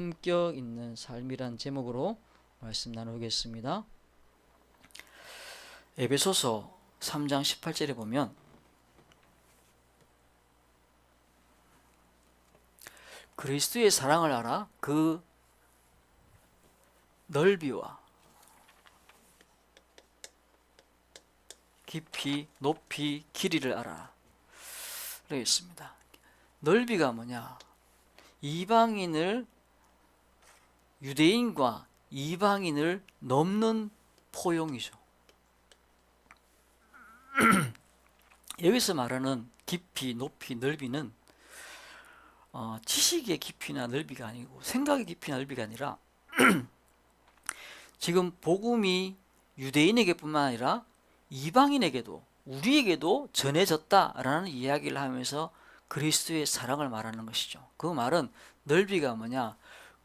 품격 있는 삶이란 제목으로 말씀 나누겠습니다. 에베소서 3장 18절에 보면 그리스도의 사랑을 알아 그 넓이와 깊이 높이 길이를 알아 그러고 있습니다. 넓이가 뭐냐? 이방인을 유대인과 이방인을 넘는 포용이죠. 여기서 말하는 깊이, 높이, 넓이는 어, 지식의 깊이나 넓이가 아니고 생각의 깊이나 넓이가 아니라 지금 복음이 유대인에게뿐만 아니라 이방인에게도 우리에게도 전해졌다라는 이야기를 하면서 그리스도의 사랑을 말하는 것이죠. 그 말은 넓이가 뭐냐?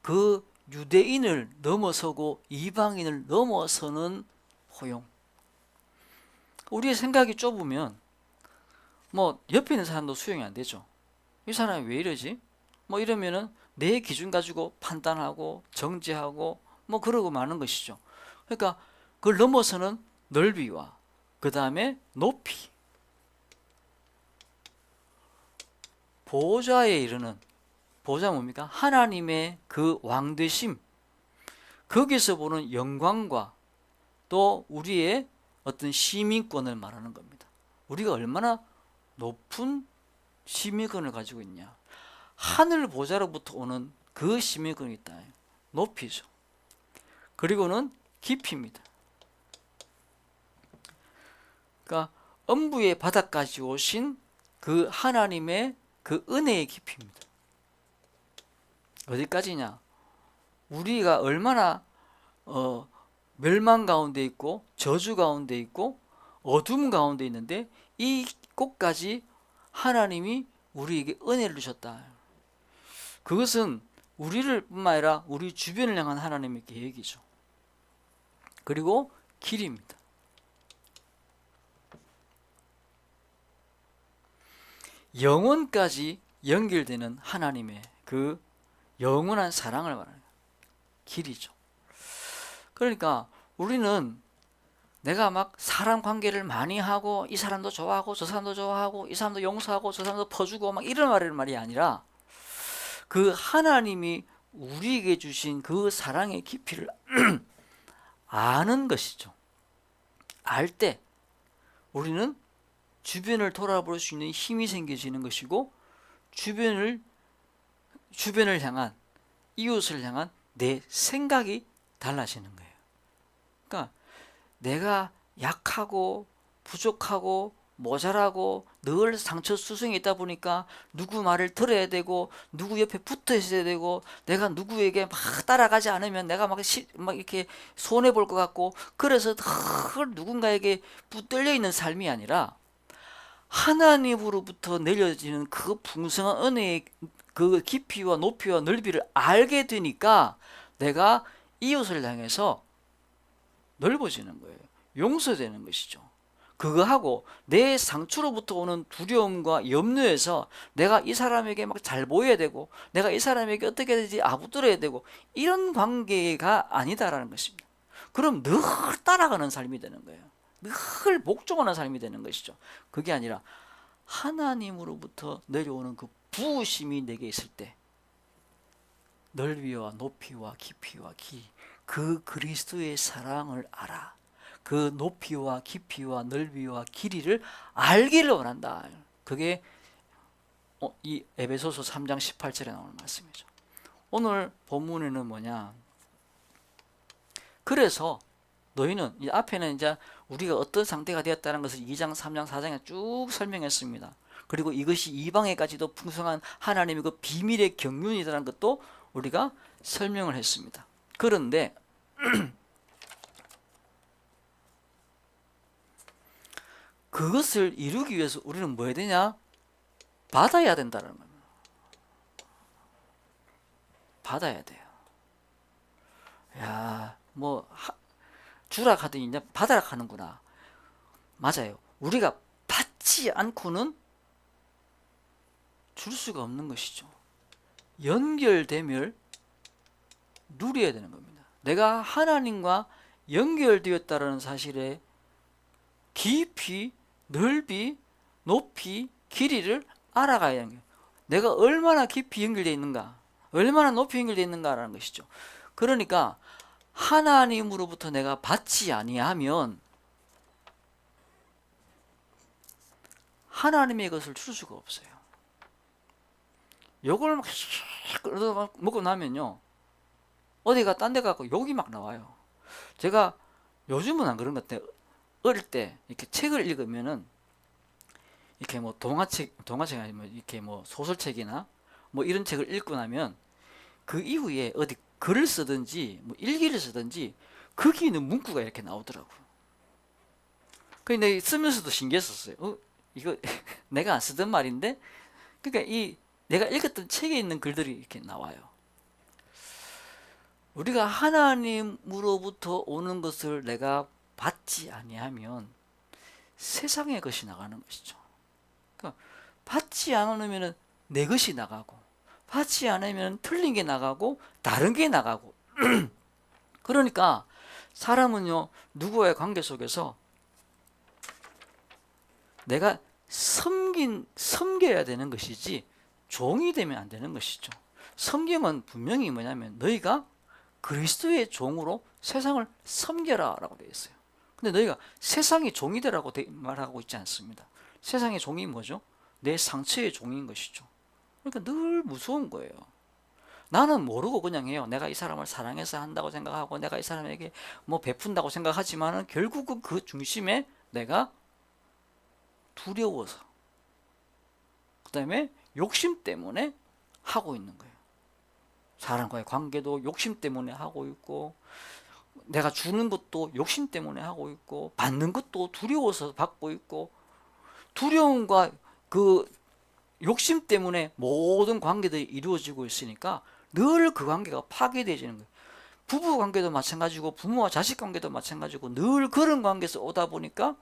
그 유대인을 넘어서고 이방인을 넘어서는 포용. 우리의 생각이 좁으면 뭐 옆에 있는 사람도 수용이 안 되죠. 이 사람이 왜 이러지? 뭐 이러면은 내 기준 가지고 판단하고 정죄하고 뭐 그러고 마는 것이죠. 그러니까 그걸 넘어서는 넓이와 그 다음에 높이 보좌에 이르는 보좌 뭡니까? 하나님의 그 왕되심 거기서 보는 영광과 또 우리의 어떤 시민권을 말하는 겁니다. 우리가 얼마나 높은 시민권을 가지고 있냐? 하늘 보좌로부터 오는 그 시민권이 있다. 높이죠. 그리고는 깊이입니다. 그러니까 엄부의 바닥까지 오신 그 하나님의 그 은혜의 깊이입니다. 어디까지냐? 우리가 얼마나 어, 멸망 가운데 있고 저주 가운데 있고 어둠 가운데 있는데 이 곳까지 하나님이 우리에게 은혜를 주셨다. 그것은 우리를 뿐만 아니라 우리 주변을 향한 하나님의 계획이죠. 그리고 길입니다. 영원까지 연결되는 하나님의 그 영원한 사랑을 말하는 길이죠. 그러니까 우리는 내가 막 사람 관계를 많이 하고 이 사람도 좋아하고 저 사람도 좋아하고 이 사람도 용서하고 저 사람도 퍼주고 막 이런 말을 말이 아니라 그 하나님이 우리에게 주신 그 사랑의 깊이를 아는 것이죠. 알 때 우리는 주변을 돌아볼 수 있는 힘이 생겨지는 것이고 주변을 주변을 향한 이웃을 향한 내 생각이 달라지는 거예요. 그러니까 내가 약하고 부족하고 모자라고 늘 상처 수성이 있다 보니까 누구 말을 들어야 되고 누구 옆에 붙어 있어야 되고 내가 누구에게 막 따라가지 않으면 내가 막, 시, 막 이렇게 손해 볼 것 같고 그래서 늘 누군가에게 붙들려 있는 삶이 아니라 하나님으로부터 내려지는 그 풍성한 은혜의 그 깊이와 높이와 넓이를 알게 되니까 내가 이웃을 향해서 넓어지는 거예요. 용서되는 것이죠. 그거하고 내 상처로부터 오는 두려움과 염려에서 내가 이 사람에게 막 잘 보여야 되고 내가 이 사람에게 어떻게 되지 아부들어야 되고 이런 관계가 아니다라는 것입니다. 그럼 늘 따라가는 삶이 되는 거예요. 늘 복종하는 삶이 되는 것이죠. 그게 아니라 하나님으로부터 내려오는 그 부으심이 내게 있을 때 넓이와 높이와 깊이와 기, 그 그리스도의 사랑을 알아. 그 높이와 깊이와 넓이와 길이를 알기를 원한다. 그게 어, 이 에베소서 3장 18절에 나오는 말씀이죠. 오늘 본문에는 뭐냐? 그래서 너희는 이 앞에는 이제 우리가 어떤 상태가 되었다는 것을 2장, 3장, 4장에 쭉 설명했습니다. 그리고 이것이 이방에까지도 풍성한 하나님의 그 비밀의 경륜이라는 것도 우리가 설명을 했습니다. 그런데 그것을 이루기 위해서 우리는 뭐 해야 되냐? 받아야 된다는 겁니다. 받아야 돼요. 야, 뭐 하, 주라 하더니 이제 받아라 하는구나. 맞아요. 우리가 받지 않고는 줄 수가 없는 것이죠. 연결되면 누려야 되는 겁니다. 내가 하나님과 연결되었다는 사실에 깊이, 넓이, 높이, 길이를 알아가야 하는 거예요. 내가 얼마나 깊이 연결되어 있는가, 얼마나 높이 연결되어 있는가라는 것이죠. 그러니까 하나님으로부터 내가 받지 아니하면 하나님의 것을 줄 수가 없어요. 욕을 막막 먹고 나면요. 어디가 딴 데 가고 욕이 막 나와요. 제가 요즘은 안 그런 것 같아요. 어릴 때 이렇게 책을 읽으면은 이렇게 뭐 동화책, 동화책 아니면 이렇게 뭐 소설책이나 뭐 이런 책을 읽고 나면 그 이후에 어디 글을 쓰든지 뭐 일기를 쓰든지 거기 있는 문구가 이렇게 나오더라고요. 근데 쓰면서도 신기했었어요. 어, 이거 내가 안 쓰던 말인데? 그러니까 이 내가 읽었던 책에 있는 글들이 이렇게 나와요. 우리가 하나님으로부터 오는 것을 내가 받지 아니하면 세상의 것이 나가는 것이죠. 그러니까 받지 않으면 내 것이 나가고 받지 않으면 틀린 게 나가고 다른 게 나가고 그러니까 사람은요 누구와의 관계 속에서 내가 섬긴 섬겨야 되는 것이지 종이 되면 안 되는 것이죠. 섬김은 분명히 뭐냐면 너희가 그리스도의 종으로 세상을 섬겨라라고 되어 있어요. 근데 너희가 세상의 종이 되라고 되- 말하고 있지 않습니다. 세상의 종이 뭐죠? 내 상처의 종인 것이죠. 그러니까 늘 무서운 거예요. 나는 모르고 그냥 해요. 내가 이 사람을 사랑해서 한다고 생각하고 내가 이 사람에게 뭐 베푼다고 생각하지만은 결국은 그 중심에 내가 두려워서 그다음에 욕심 때문에 하고 있는 거예요. 사람과의 관계도 욕심 때문에 하고 있고 내가 주는 것도 욕심 때문에 하고 있고 받는 것도 두려워서 받고 있고 두려움과 그 욕심 때문에 모든 관계들이 이루어지고 있으니까 늘 그 관계가 파괴되지는 거예요. 부부 관계도 마찬가지고 부모와 자식 관계도 마찬가지고 늘 그런 관계에서 오다 보니까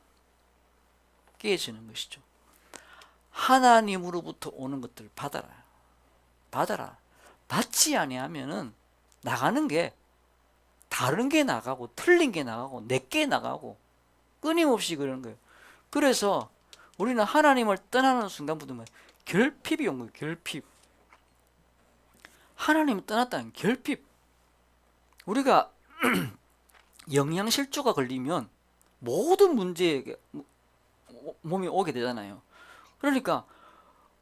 깨지는 것이죠. 하나님으로부터 오는 것들 받아라. 받아라. 받지 아니하면은 나가는 게 다른 게 나가고 틀린 게 나가고 내게 나가고 끊임없이 그러는 거예요. 그래서 우리는 하나님을 떠나는 순간부터 뭐 결핍이 온 거예요. 결핍. 하나님을 떠났다는 결핍. 우리가 영양실조가 걸리면 모든 문제에 몸이 오게 되잖아요. 그러니까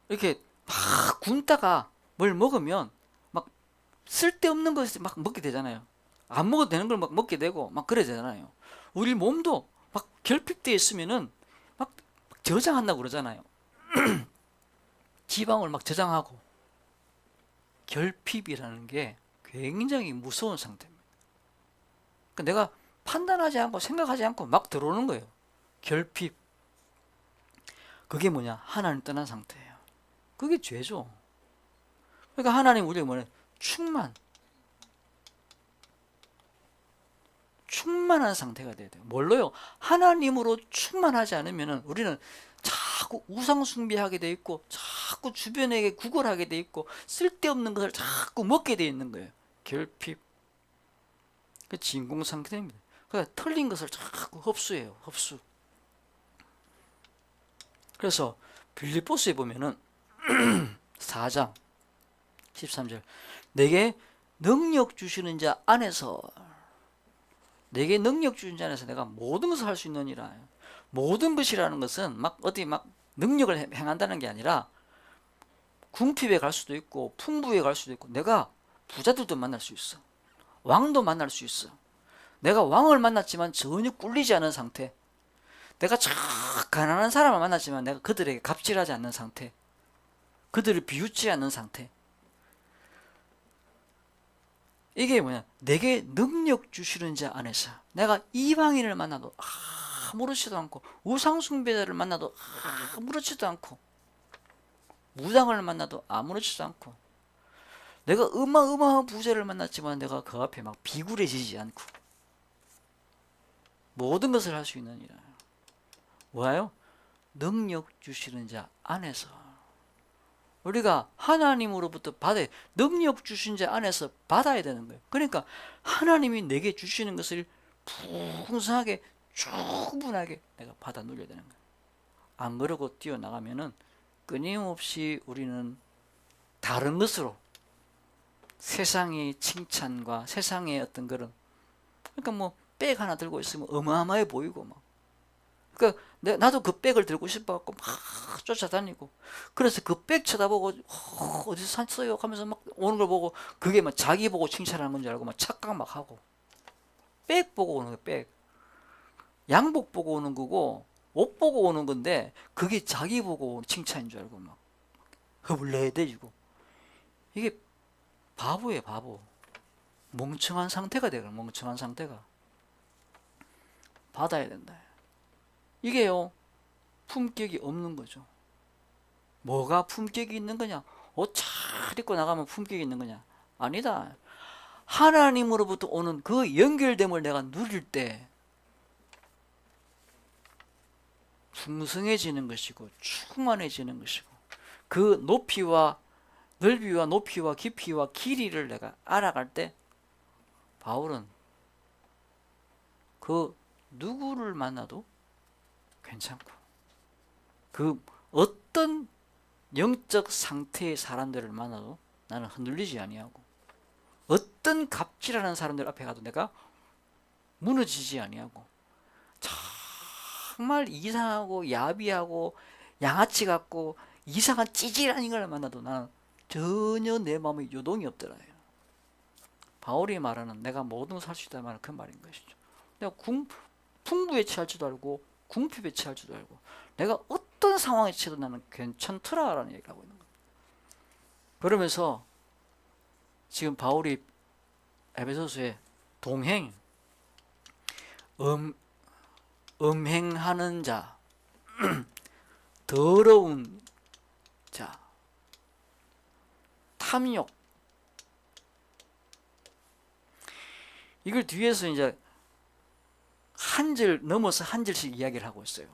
이렇게 막 굶다가 뭘 먹으면 막 쓸데없는 것을 막 먹게 되잖아요. 안 먹어도 되는 걸 막 먹게 되고 막 그래 되잖아요. 우리 몸도 막 결핍되어 있으면은 막 저장한다고 그러잖아요. 지방을 막 저장하고 결핍이라는 게 굉장히 무서운 상태입니다. 그러니까 내가 판단하지 않고 생각하지 않고 막 들어오는 거예요. 결핍. 그게 뭐냐? 하나님 떠난 상태예요. 그게 죄죠. 그러니까 하나님 우리에게 뭐냐? 충만. 충만한 상태가 돼야 돼요. 뭘로요? 하나님으로 충만하지 않으면 우리는 자꾸 우상 숭배하게 돼 있고 자꾸 주변에게 구걸하게 돼 있고 쓸데없는 것을 자꾸 먹게 돼 있는 거예요. 결핍. 그 진공 상태입니다. 그러니까 틀린 것을 자꾸 흡수해요. 흡수. 그래서 빌립보스에 보면은 4장 13절 내게 능력 주시는 자 안에서 내게 능력 주시는 자 안에서 내가 모든 것을 할 수 있느니라 모든 것이라는 것은 막 어디 막 능력을 행- 행한다는 게 아니라 궁핍에 갈 수도 있고 풍부에 갈 수도 있고 내가 부자들도 만날 수 있어. 왕도 만날 수 있어. 내가 왕을 만났지만 전혀 꿀리지 않은 상태. 내가 참 가난한 사람을 만났지만 내가 그들에게 갑질하지 않는 상태. 그들을 비웃지 않는 상태. 이게 뭐냐? 내게 능력 주시는 자 안에서 내가 이방인을 만나도 아무렇지도 않고 우상숭배자를 만나도 아무렇지도 않고 무당을 만나도 아무렇지도 않고 내가 어마어마한 부자를 만났지만 내가 그 앞에 막 비굴해지지 않고 모든 것을 할 수 있느니라 뭐예요? 능력 주시는 자 안에서 우리가 하나님으로부터 받아야 능력 주신 자 안에서 받아야 되는 거예요. 그러니까 하나님이 내게 주시는 것을 풍성하게 충분하게 내가 받아 누려야 되는 거예요. 안 그러고 뛰어나가면은 끊임없이 우리는 다른 것으로 세상의 칭찬과 세상의 어떤 그런 그러니까 뭐 백 하나 들고 있으면 어마어마해 보이고 막. 그러니까 내, 나도 그 백을 들고 싶어갖고 막 쫓아다니고. 그래서 그 백 쳐다보고 어, 어디서 샀어요? 하면서 막 오는 걸 보고 그게 막 자기 보고 칭찬하는 건 줄 알고 막 착각 막 하고. 백 보고 오는 거백. 양복 보고 오는 거고 옷 보고 오는 건데 그게 자기 보고 칭찬인 줄 알고 막 허블레대지고. 이게 바보예요 바보. 멍청한 상태가 되거든 멍청한 상태가. 받아야 된다. 이게요 품격이 없는 거죠. 뭐가 품격이 있는 거냐? 옷 잘 입고 나가면 품격이 있는 거냐? 아니다. 하나님으로부터 오는 그 연결됨을 내가 누릴 때 풍성해지는 것이고 충만해지는 것이고 그 높이와 넓이와 높이와 깊이와 길이를 내가 알아갈 때 바울은 그 누구를 만나도 괜찮고 그 어떤 영적 상태의 사람들을 만나도 나는 흔들리지 아니하고 어떤 갑질하는 사람들 앞에 가도 내가 무너지지 아니하고 정말 이상하고 야비하고 양아치 같고 이상한 찌질한 인간을 만나도 나는 전혀 내 마음에 요동이 없더라. 바울이 말하는 내가 모든 걸살수 있다는 말은 그 말인 것이죠. 내가 궁, 풍부에 취할 줄도 알고 궁핍에 취할 줄도 알고 내가 어떤 상황에 취해도 나는 괜찮더라라는 얘기를 하고 있는 거예요. 그러면서 지금 바울이 에베소서에 동행, 음, 음행하는 자, 더러운 자, 탐욕. 이걸 뒤에서 이제 한 절 넘어서 한 절씩 이야기를 하고 있어요.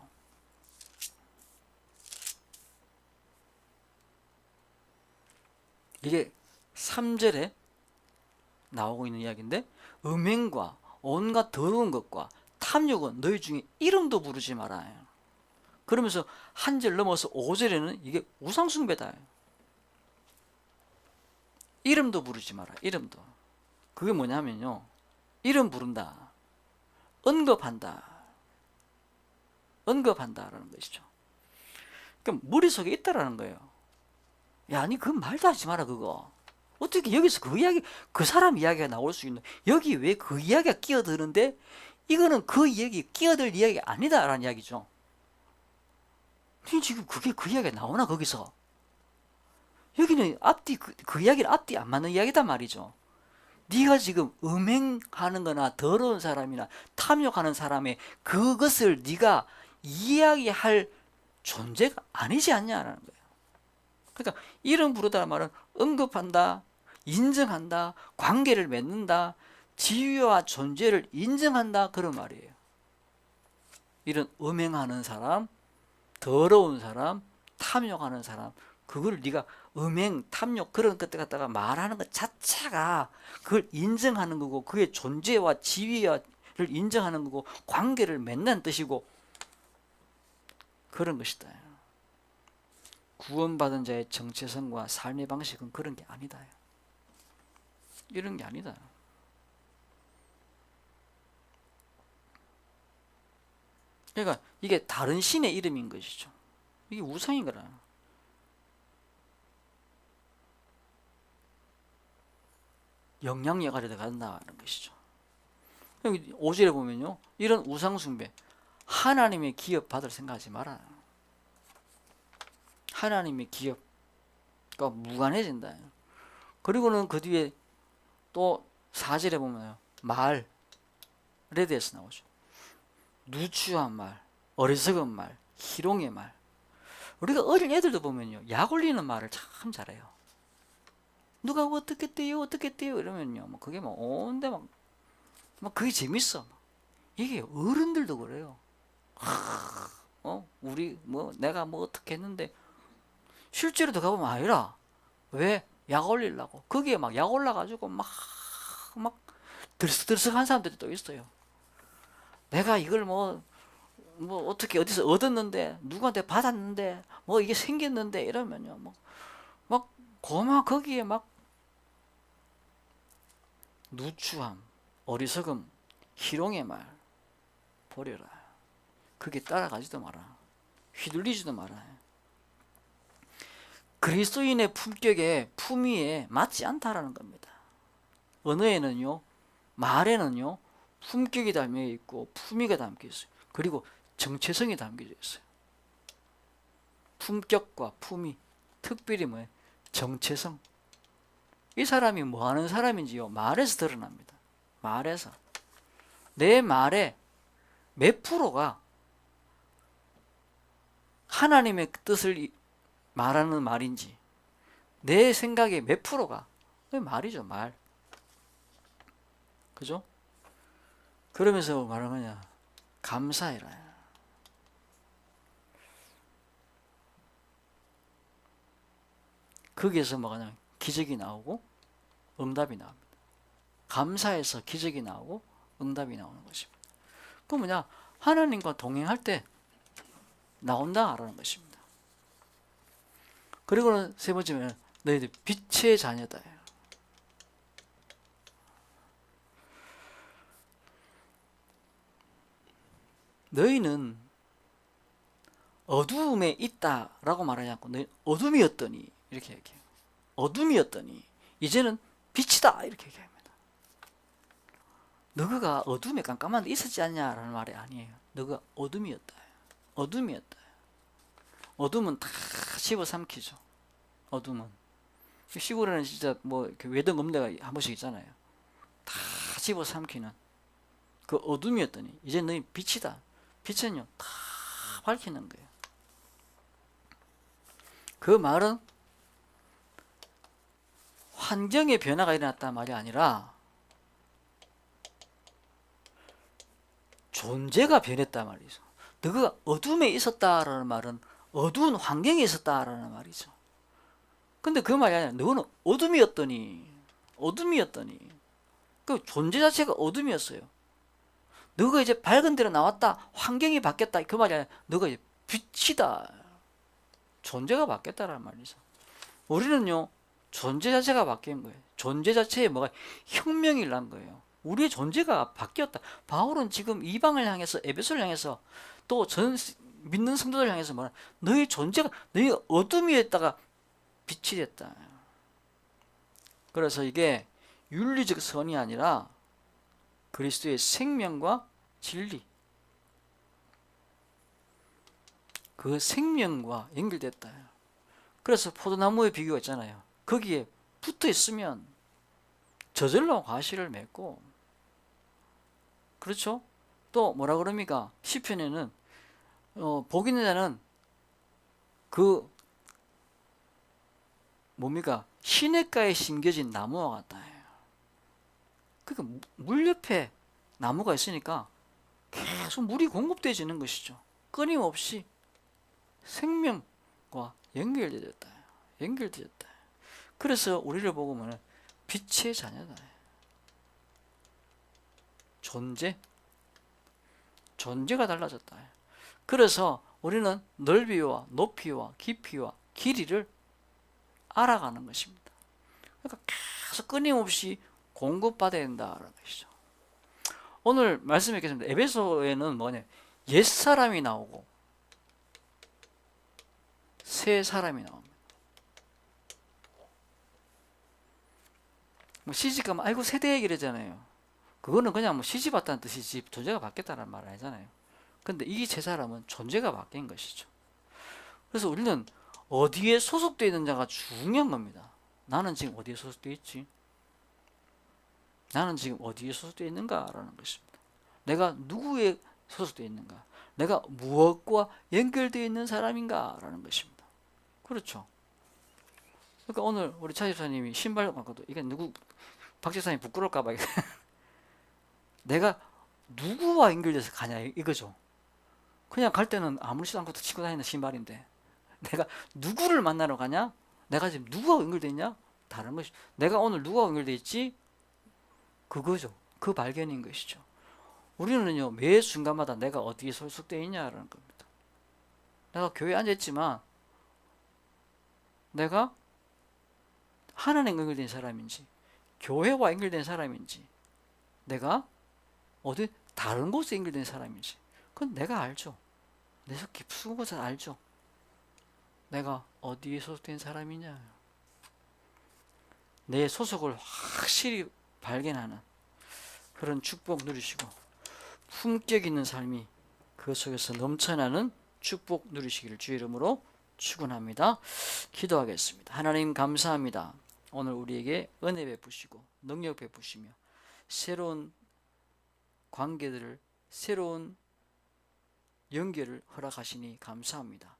이게 3절에 나오고 있는 이야기인데 음행과 온갖 더러운 것과 탐욕은 너희 중에 이름도 부르지 말아요. 그러면서 한 절 넘어서 5절에는 이게 우상숭배다. 이름도 부르지 마라. 이름도. 그게 뭐냐면요. 이름 부른다. 언급한다. 언급한다라는 것이죠. 그럼 머릿속에 있다라는 거예요. 야, 아니 그 말도 하지 마라 그거. 어떻게 여기서 그 이야기 그 사람 이야기가 나올 수 있는 여기 왜 그 이야기가 끼어드는데 이거는 그 이야기 끼어들 이야기 아니다라는 이야기죠. 지금 그게 그 이야기가 나오나 거기서 여기는 앞뒤 그, 그 이야기는 앞뒤 안 맞는 이야기단 말이죠. 네가 지금 음행하는 거나 더러운 사람이나 탐욕하는 사람의 그것을 네가 이야기할 존재가 아니지 않냐라는 거예요. 그러니까 이름 부르다는 말은 언급한다, 인정한다, 관계를 맺는다, 지위와 존재를 인정한다 그런 말이에요. 이런 음행하는 사람, 더러운 사람, 탐욕하는 사람, 그걸 네가 음행, 탐욕 그런 것들 갖다가 말하는 것 자체가 그걸 인정하는 거고 그의 존재와 지위를 인정하는 거고 관계를 맺는 뜻이고 그런 것이다. 구원받은 자의 정체성과 삶의 방식은 그런 게 아니다. 이런 게 아니다. 그러니까 이게 다른 신의 이름인 것이죠. 이게 우상인 거라. 영향 역할에 들어간다는 것이죠. 5절에 보면요. 이런 우상숭배, 하나님의 기업 받을 생각하지 마라. 하나님의 기업과 무관해진다. 그리고는 그 뒤에 또 4절에 보면 말에 대해서 나오죠. 누추한 말, 어리석은 말, 희롱의 말. 우리가 어린 애들도 보면요. 약 올리는 말을 참 잘해요. 누가 어떻게 떼요, 어떻게 떼요 이러면요. 뭐 그게 뭐 온데 막, 막 그게 재밌어. 이게 어른들도 그래요. 하, 어, 우리 뭐 내가 뭐 어떻게 했는데 실제로 들어가보면 아니라 왜? 약 올리려고 거기에 막 약 올라가지고 막 막 들썩들썩한 사람들이 또 있어요 내가 이걸 뭐 뭐 어떻게 어디서 얻었는데 누구한테 받았는데 뭐 이게 생겼는데 이러면요. 뭐 막 고마 거기에 막 누추함 어리석음 희롱의 말 버려라. 그게 따라가지도 마라. 휘둘리지도 마라. 그리스도인의 품격에 품위에 맞지 않다라는 겁니다. 언어에는요 말에는요 품격이 담겨 있고 품위가 담겨 있어요. 그리고 정체성이 담겨져 있어요. 품격과 품위 특별히 뭐예요? 정체성. 이 사람이 뭐 하는 사람인지요? 말에서 드러납니다. 말에서. 내 말에 몇 프로가 하나님의 뜻을 이- 말하는 말인지 내 생각의 몇 프로가 그 말이죠 말. 그죠? 그러면서 말하는 거냐? 감사해라. 거기에서 뭐가냐 기적이 나오고 응답이 나옵니다. 감사해서 기적이 나오고 응답이 나오는 것입니다. 그 뭐냐? 하나님과 동행할 때 나온다라는 것입니다. 그리고는 세 번째는 너희들 빛의 자녀다 너희는 어두움에 있다라고 말하지 않고 너희 어둠이었더니 이렇게 얘기해요. 어둠이었더니 이제는 빛이다 이렇게 얘기합니다. 너가 어둠에 깜깜한 데 있었지 않냐라는 말이 아니에요. 너가 어둠이었다. 어둠이었다. 어둠은 다 집어삼키죠. 어둠은 시골에는 진짜 뭐 외등 음대가 한 번씩 있잖아요. 다 집어삼키는 그 어둠이었더니 이제 너희 빛이다. 빛은요 다 밝히는 거예요. 그 말은 환경의 변화가 일어났단 말이 아니라 존재가 변했단 말이죠. 너가 어둠에 있었다라는 말은 어두운 환경에 있었다라는 말이죠. 근데 그 말이 아니라 너는 어둠이었더니 어둠이었더니 그 존재 자체가 어둠이었어요. 너가 이제 밝은 데로 나왔다. 환경이 바뀌었다. 그 말이 아니라 너가 이제 빛이다. 존재가 바뀌었다라는 말이죠. 우리는요. 존재 자체가 바뀐 거예요. 존재 자체에 뭐가 혁명이 일어난 거예요. 우리의 존재가 바뀌었다. 바울은 지금 이방을 향해서 에베소를 향해서 또 전 믿는 성도들 향해서 뭐라 너희 존재가 너희 어둠이었다가 빛이 됐다. 그래서 이게 윤리적 선이 아니라 그리스도의 생명과 진리 그 생명과 연결됐다. 그래서 포도나무의 비교가 있잖아요. 거기에 붙어 있으면 저절로 과실을 맺고 그렇죠? 또 뭐라 그럽니까? 시편에는 어, 복 있는 자는 그 뭡니까? 시냇가에 심겨진 나무와 같다. 그러니까 물 옆에 나무가 있으니까 계속 물이 공급되어지는 것이죠. 끊임없이 생명과 연결되었다. 연결되었다. 그래서 우리를 보고 보면 빛의 자녀다. 존재. 존재가 달라졌다. 그래서 우리는 넓이와 높이와 깊이와 길이를 알아가는 것입니다. 그러니까 계속 끊임없이 공급받아야 된다는 것이죠. 오늘 말씀했겠습니다. 에베소에는 뭐냐? 옛 사람이 나오고 새 사람이 나옵니다. 뭐 시집가면 아이고 세대 얘기를 하잖아요. 그거는 그냥 뭐 시집 왔다는 뜻이지 존재가 바뀌었다는 말 아니잖아요. 근데 이새 사람은 존재가 바뀐 것이죠. 그래서 우리는 어디에 소속되어 있는 자가 중요한 겁니다. 나는 지금 어디에 소속되어 있지? 나는 지금 어디에 소속되어 있는가라는 것입니다. 내가 누구에 소속되어 있는가? 내가 무엇과 연결되어 있는 사람인가라는 것입니다. 그렇죠. 그러니까 오늘 우리 차 집사님이 신발 갖고도 이게 누구 박 집사님 부끄러울까봐 내가 누구와 연결돼서 가냐 이거죠. 그냥 갈 때는 아무렇지도 않고 치고 다니는 신발인데 내가 누구를 만나러 가냐? 내가 지금 누구와 연결돼 있냐? 다른 것이 내가 오늘 누구와 연결돼 있지? 그거죠. 그 발견인 것이죠. 우리는요 매 순간마다 내가 어디에 소속되어 있냐라는 겁니다. 내가 교회에 앉아 있지만 내가 하나님과 연결된 사람인지 교회와 연결된 사람인지 내가 어디 다른 곳에 연결된 사람인지 그건 내가 알죠. 내서 깊은 곳에 알죠. 내가 어디에 소속된 사람이냐. 내 소속을 확실히 발견하는 그런 축복 누리시고 품격 있는 삶이 그 속에서 넘쳐나는 축복 누리시기를 주의 이름으로 축원합니다. 기도하겠습니다. 하나님 감사합니다. 오늘 우리에게 은혜 베푸시고 능력 베푸시며 새로운 관계들을 새로운 연결을 허락하시니 감사합니다.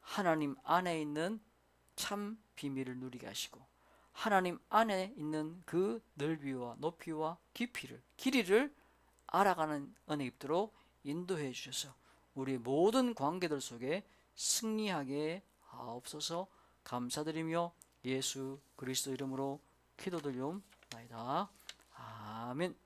하나님 안에 있는 참 비밀을 누리게 하시고 하나님 안에 있는 그 넓이와 높이와 깊이를 길이를 알아가는 은혜 입도록 인도해 주셔서 우리 모든 관계들 속에 승리하게 하옵소서 감사드리며 예수 그리스도 이름으로 기도드리옵나이다. 아멘.